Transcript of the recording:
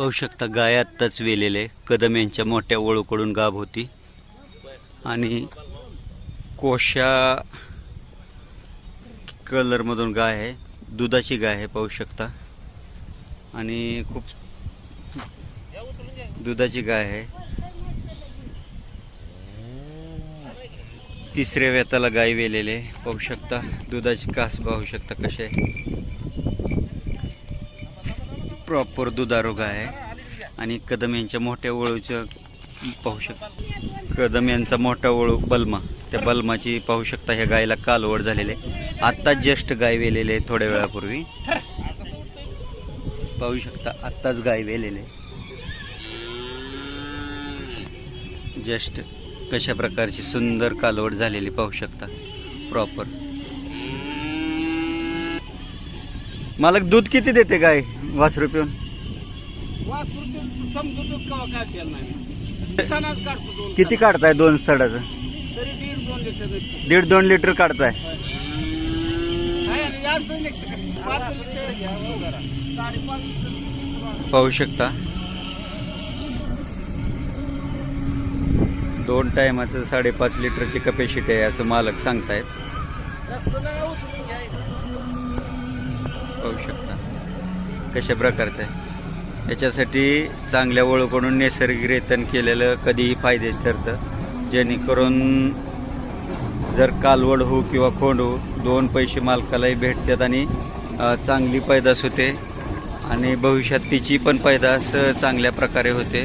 पाहू शकता गाय आत्ताच वेलेले. कदम यांच्या मोठ्या ओळूकडून गाभ होती. आणि कोशा कलरमधून गाय आहे. दुधाची गाय आहे पाहू शकता. आणि खूप दुधाची गाय आहे. तिसऱ्या वेताला गाय वेलेले पाहू शकता. दुधाची कास पाहू शकता कसे प्रॉपर दुधारोग आहे. आणि कदम यांच्या मोठ्या ओळूचं पाहू शक कदम यांचा मोठा ओळू बलमा. त्या बलमाची पाहू शकता ह्या गायला कालवड झालेले आत्ताच जस्ट गाय वेलेले थोड्या वेळापूर्वी. पाहू शकता आत्ताच गाय वेलेले जस्ट कशा प्रकारची सुंदर कालवड झालेली पाहू शकता. प्रॉपर मालक दूध किती देते गाय? वासरू पिऊन? वासरू समजून कवा काय केलं नाही. तानाच काढतो दोन किती काढताय दोन सडाचं? तरी दीड दोन लिटर निघतं. दीड दोन लिटर काढताय. काय आणि जास्त निघतं. पाच लिटर घ्या हो जरा. साडेपाच लिटर. पाहू शकता. दोन टायमाचं साडेपाच लिटरची कपॅसिटी आहे असं मालक सांगतायत. रस्त्याला उचलून कशा प्रकारचं आहे. याच्यासाठी चांगल्या ओळखून नैसर्गिक रेतन केलेलं कधीही फायदे ठरतं. जेणेकरून जर कालवड हो किंवा खोंड हो दोन पैसे मालकालाही भेटतात आणि चांगली पैदास होते. आणि भविष्यात तिची पण पैदास चांगल्या प्रकारे होते.